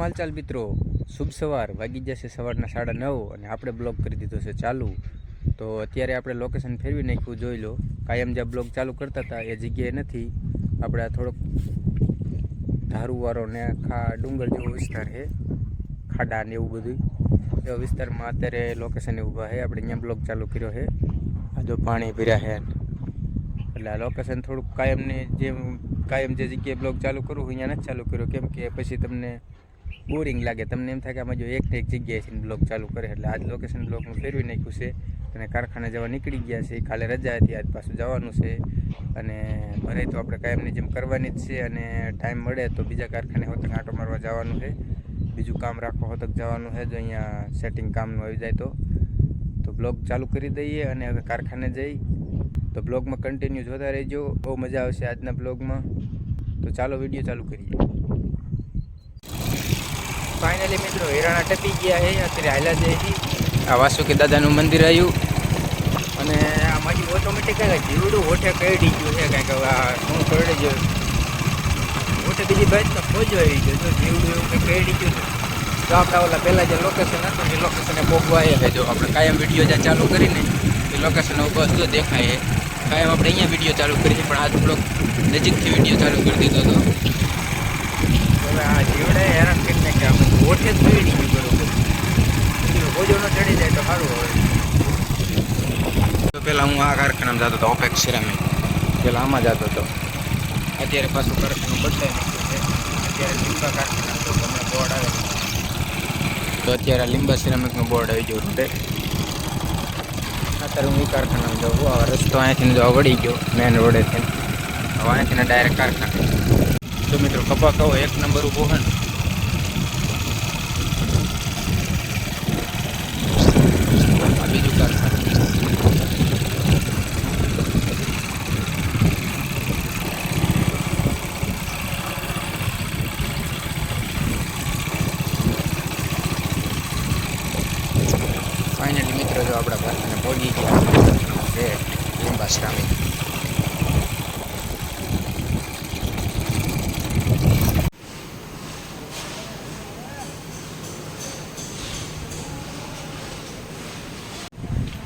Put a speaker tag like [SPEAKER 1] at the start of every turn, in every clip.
[SPEAKER 1] શું હાલચાલ મિત્રો? શુભ સવાર. વાગી જશે સવારના સાડા નવ અને આપણે બ્લોગ કરી દીધો છે ચાલુ. તો અત્યારે આપણે લોકેશન ફેરવી નાખ્યું, જોઈ લો. કાયમ જ્યાં બ્લોગ ચાલુ કરતા હતા, એ જગ્યાએ નથી. આપણે આ થોડોક ધારુવાળો ને ખા ડુંગર જેવો વિસ્તાર છે. ખાડા ને એવું બધું એવા વિસ્તારમાં અત્યારે લોકેશન ઊભા છે. આપણે અહીંયા બ્લોગ ચાલુ કર્યો છે. આ પાણી ભર્યા છે. એટલે આ લોકેશન થોડુંક કાયમની જેમ કાયમ જે જગ્યાએ બ્લોગ ચાલુ કરું અહીંયા નથી ચાલુ કર્યો. કેમ કે પછી તમને બોરિંગ લાગે. તમને એમ થાય કે આમાં જો એક એક જગ્યાએથી બ્લોક ચાલુ કરે એટલે આજ લોકેશન બ્લોગનું ફેરવી નાખ્યું છે. અને કારખાને જવા નીકળી ગયા છે. કાલે રજા હતી, આજ પાછું જવાનું છે. અને ભરે તો આપણે કાયમની જેમ કરવાની જ છે અને ટાઈમ મળે તો બીજા કારખાને હોતક આંટો મારવા જવાનું છે. બીજું કામ રાખવા હોતક જવાનું છે. જો અહીંયા સેટિંગ કામનું આવી જાય તો. તો બ્લોગ ચાલુ કરી દઈએ અને હવે કારખાને જઈ. તો બ્લોગમાં કન્ટિન્યુ જોતા રહેજો. બહુ મજા આવશે આજના બ્લોગમાં. તો ચાલો વીડિયો ચાલુ કરીએ. ફાઇનલી મિત્રો હેરાણા ટપી ગયા છે અત્યારે હાલા જાય આ વાસુકી દાદાનું મંદિર આવ્યું. અને આ મારી ઓટોમેટિક કાંઈક જીવડું હોઠે કરડી ગયું છે કાંઈક આ શું કરડી ગયું. હોઠે બીજી બાજુ તો ખોજો આવી ગયો તો જીવડું એવું કંઈક કરડી ગયું તો આપણા ઓલા પહેલાં જે લોકેશન હતું એ લોકેશને પહોંચવા આવ્યા જો આપણે કાયમ વીડિયો જ્યાં ચાલુ કરીને એ લોકેશન ઉપર જો દેખાય કાયમ આપણે અહીંયા વીડિયો ચાલુ કરી છે પણ આજ બ્લોક નજીકથી વીડિયો ચાલુ કરી દીધો હતો. હવે આ જીવડે હેરાન કરી નાખ્યા. આપણે ઓઠે જ પડી ગયું બરોબર. હોજો ન ચડી જાય તો સારું હોય. તો પહેલાં હું આ કારખાનામાં જતો હતો ઓપેક સિરામિક. પહેલાં આમાં જતો હતો અત્યારે પાછું કારખાનું બદલાઈ નાખ્યું છે. અત્યારે લીંબા કારખાના તો તમને બોર્ડ આવે તો અત્યારે લીંબા સિરામિકનું બોર્ડ આવી ગયું છે. અત્યારે હું એ કારખાનામાં જાઉં આ રસ્તો અહીંયાથી જો વળી ગયો મેન રોડેથી હવે અહીંયાથી ડાયરેક્ટ કારખાના. તો મિત્રો કપા કહો એક નંબર ઊભો હોય ને. આ બીજું કારખાનું ફાઇનલી મિત્રો, જો આપણા કારખાને પહોંચી ગયા છે લીંબા શ્રામિક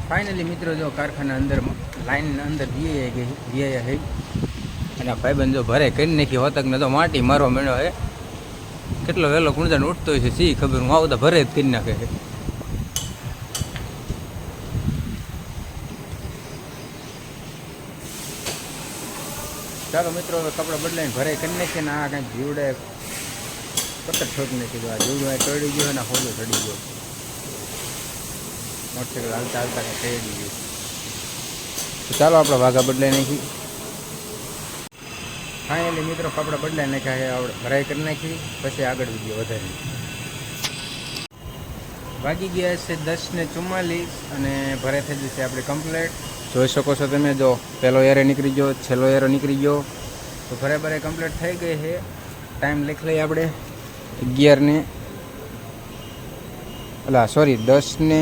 [SPEAKER 1] ફાઇનલી મિત્રો, જો કારખાના અંદર લાઈન અંદર વીઆઈ ગઈ વીઆઈ હઈ અને આ જો ભરે કરી નાખી હોતક ને તો માટી મારવા મળ્યો હે. કેટલો વહેલો કુણજાને ઉઠતો હોય છે, સી ખબર, હું આવતા ભરે જ કરી નાખે છે. ચાલો મિત્રો, હવે કપડાં બદલાઈને ભરાઈ કરી નાખીએ ને આ કાંઈક જીવડે પતર ઠોકી નાખી આ જીવડું ચડી ગયો અને હોલો ચડી ગયો. મોટરસાઇકલ હાલતા હાલતા ચડી ગયું. તો ચાલો આપણે વાઘા બદલાઈ નાખી. ફાઇનલી મિત્રો કપડા બદલાઈ નાખ્યા છે આપણે ભરાઈ કરી નાખી, પછી આગળ વીડિયો વધારી વાગી ગયા છે દસ ને ચુમ્માલીસ અને ભરાઈ થઈ જશે આપણે કમ્પ્લેટ. જોઈ શકો છો તમે, જો પહેલો એરે નીકળી ગયો, છેલ્લો એરો નીકળી ગયો. તો ભરે ભરે કમ્પ્લીટ થઈ ગઈ છે. ટાઈમ લખી લઈએ આપણે. અગિયાર ને, અલા સોરી દસ ને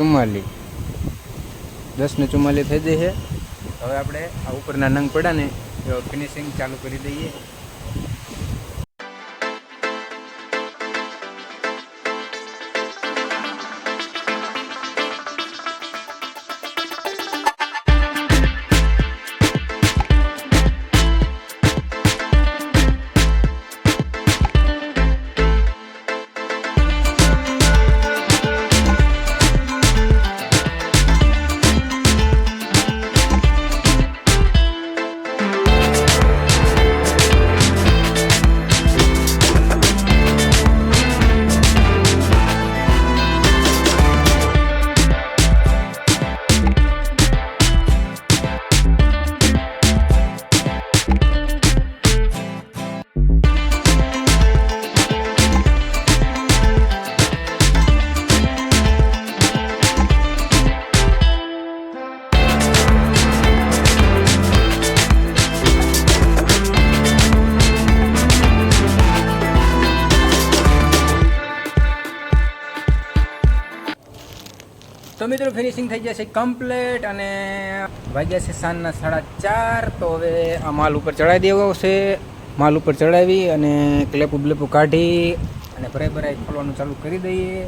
[SPEAKER 1] ચુમ્માલીસ. દસ ને ચુમ્માલીસ થઈ જશે. હવે આપણે આ ઉપરના નંગ પડ્યા ને ફિનિશિંગ ચાલુ કરી દઈએ. મિત્રો ફિનિશિંગ થઈ જશે કમ્પ્લેટ અને વાગ્યા છે સાંજના સાડા ચાર. તો હવે આ માલ ઉપર ચડાવી દેવો છે. માલ ઉપર ચડાવી અને ક્લેપ બ્લેપુ કાઢી અને ભરાઈ ભરાઈ ખોલવાનું ચાલુ કરી દઈએ.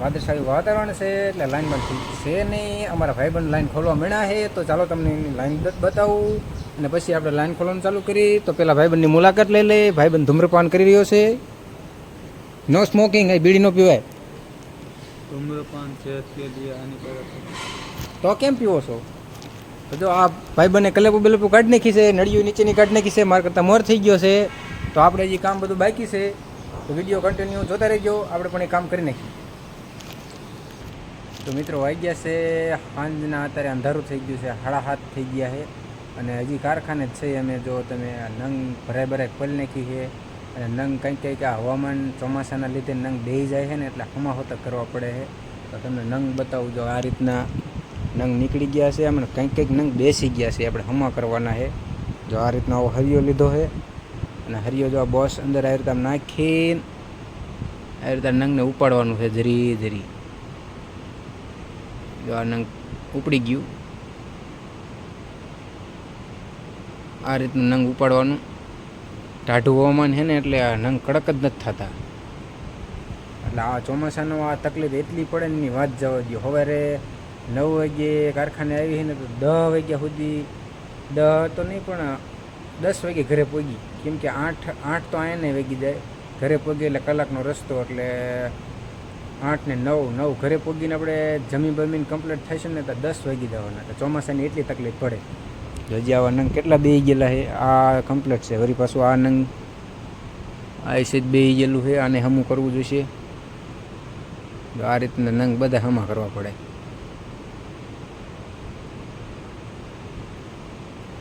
[SPEAKER 1] વાદળશાહી વાતાવરણ છે, એટલે લાઈન બંધ છે નહીં. અમારા ભાઈબંધ લાઈન ખોલવા મળ્યા છે. તો ચાલો તમને એની લાઈન બતાવું. અને પછી આપણે લાઈન ખોલવાનું ચાલુ કરી. તો પેલા ભાઈબંધની મુલાકાત લઈ લઈએ. ભાઈબંધ ધૂમ્રપાન કરી રહ્યો છે. નો સ્મોકિંગ એ બીડી નો પીવાય.
[SPEAKER 2] ધૂમ્રપાન સેહત કે લીએ હાનિકારક
[SPEAKER 1] તો કેમ પીવો છો? તો જો આ ભાઈ બને કલેપુ બલેપુ કાઢ નાખી છે નળીઓ નીચેની કાઢ નાખી છે, મારા કરતાં મોર થઈ ગયો છે. તો આપણે હજી કામ બધું બાકી છે. તો વીડિયો કન્ટિન્યુ જોતા રહેજો. આપણે પણ એ કામ કરી નાખીએ. તો મિત્રો વાઈ ગયા છે સાંજના અત્યારે અંધારું થઈ ગયું છે હાડા હાથ થઈ ગયા છે. અને હજી કારખાને જ છે, અમે જો તમે નંગ ભરાય ભરાય ખોલી નાખી છે. અને નંગ કંઈક કંઈક આ હવામાન ચોમાસાના લીધે નંગ બેહી જાય છે ને એટલે હમા હોતા કરવા પડે છે. તો તમને નંગ બતાવું જો આ રીતના નંગ નીકળી ગયા છે અમને કંઈક કંઈક નંગ બેસી ગયા છે આપણે હમા કરવાના છે. જો આ રીતના આવો હરિયો લીધો છે અને હરિયો જો આ બોસ અંદર આ રીતે નાખીને આ રીતે નંગને ઉપાડવાનું છે ધીરે ધીરે જો આ નંગ ઉપડી ગયું. આ રીતનું નંગ ઉપાડવાનું. ટાઢું હવામાન છે ને એટલે આ નંગ કડક જ નથી થતા. એટલે આ ચોમાસાનો આ તકલીફ એટલી પડે ને વાત જવા દો સવારે નવ વાગ્યે કારખાને આવી ને તો દસ વાગ્યા સુધી દહ તો નહીં પણ દસ વાગે ઘરે પહોંચી કેમ કે આઠ આઠ તો નહીં વાગી જાય. ઘરે પહોંચી એટલે કલાકનો રસ્તો એટલે આઠ ને નવ નવ ઘરે પહોંચીને આપણે જમી બમીને કમ્પ્લીટ થશે ને તો દસ વાગી જવાના. તો ચોમાસાની એટલી તકલીફ પડે. હજી આવા નંગ કેટલા બે ગયેલા છે આ કમ્પ્લીટ છે. વળી પાછું આ નંગ આ છે બે ગયેલું છે આને હમું કરવું જોઈશે. જો આ રીતના નંગ બધા હમા કરવા પડે.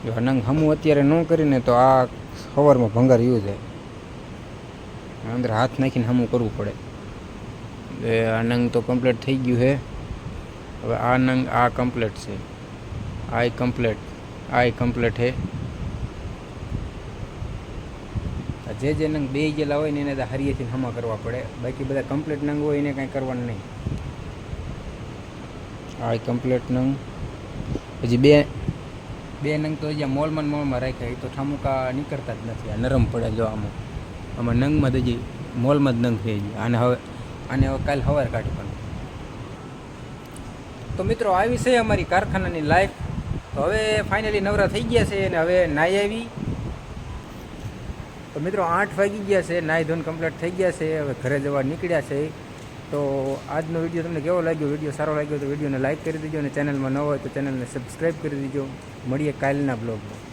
[SPEAKER 1] જો આ નંગ હમું અત્યારે ન કરીને તો આ સવારમાં ભંગાર યુ જાય અંદર હાથ નાખીને હમું કરવું પડે. એ આ નંગ તો કમ્પ્લીટ થઈ ગયું છે હવે આ નંગ આ કમ્પ્લીટ છે. આ કમ્પ્લીટ આ કમ્પ્લીટ હે. જે જે નંગ બે ગયેલા હોય ને એને તો હરિયેથી હમા કરવા પડે. બાકી બધા કમ્પ્લીટ નંગ હોય એને કાંઈ કરવાનું નહીં. આ કમ્પ્લીટ નંગ. પછી બે બે નંગ તો આ મોલમાં મોલમાં રાખ્યા એ તો ઠામુકા નીકળતા જ નથી. આ નરમ પડે જો આમાં. આમાં નંગમાં તો મોલમાં જ નંગ થઈ ગઈ આને હવે આને હવે કાલ કાઢી પણ. તો મિત્રો, આવી છે અમારી કારખાનાની લાઈફ તો હવે ફાઇનલી નવરા થઈ ગયા છે અને હવે નાઈ આવી. તો મિત્રો આઠ વાગી ગયા છે, નાઈ ધોન કમ્પ્લીટ થઈ ગયા છે, હવે ઘરે જવા નીકળ્યા છે. તો આજનો વીડિયો તમને કેવો લાગ્યો? વીડિયો સારો લાગ્યો તો વિડીયોને લાઇક કરી દેજો અને ચેનલમાં ન હોય તો ચેનલને સબસ્ક્રાઈબ કરી દેજો. મળીએ કાલના બ્લોગમાં